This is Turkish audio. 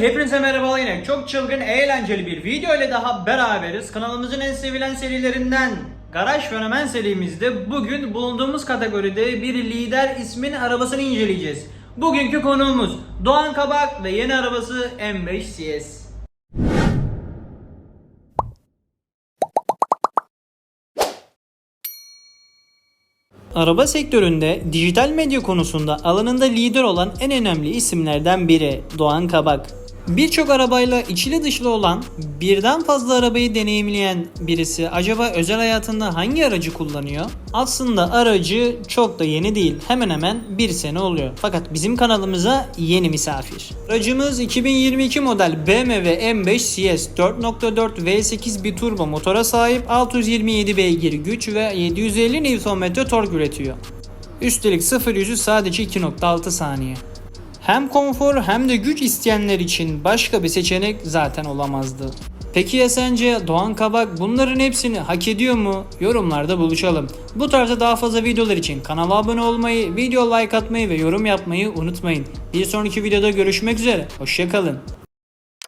Hepinize merhaba yine çok çılgın eğlenceli bir video ile daha beraberiz. Kanalımızın en sevilen serilerinden Garaj Fenomen serimizde bugün bulunduğumuz kategoride bir lider ismin arabasını inceleyeceğiz. Bugünkü konuğumuz Doğan Kabak ve yeni arabası M5 CS. Araba sektöründe dijital medya konusunda alanında lider olan en önemli isimlerden biri Doğan Kabak. Birçok arabayla içli dışlı olan birden fazla arabayı deneyimleyen birisi acaba özel hayatında hangi aracı kullanıyor? Aslında aracı çok da yeni değil. Hemen hemen bir sene oluyor. Fakat bizim kanalımıza yeni misafir. Aracımız 2022 model BMW M5 CS 4.4 V8 bir turbo motora sahip 627 beygir güç ve 750 Nm tork üretiyor. Üstelik 0 yüzü sadece 2.6 saniye. Hem konfor hem de güç isteyenler için başka bir seçenek zaten olamazdı. Peki ya sence Doğan Kabak bunların hepsini hak ediyor mu? Yorumlarda buluşalım. Bu tarzda daha fazla videolar için kanala abone olmayı, video like atmayı ve yorum yapmayı unutmayın. Bir sonraki videoda görüşmek üzere. Hoşçakalın.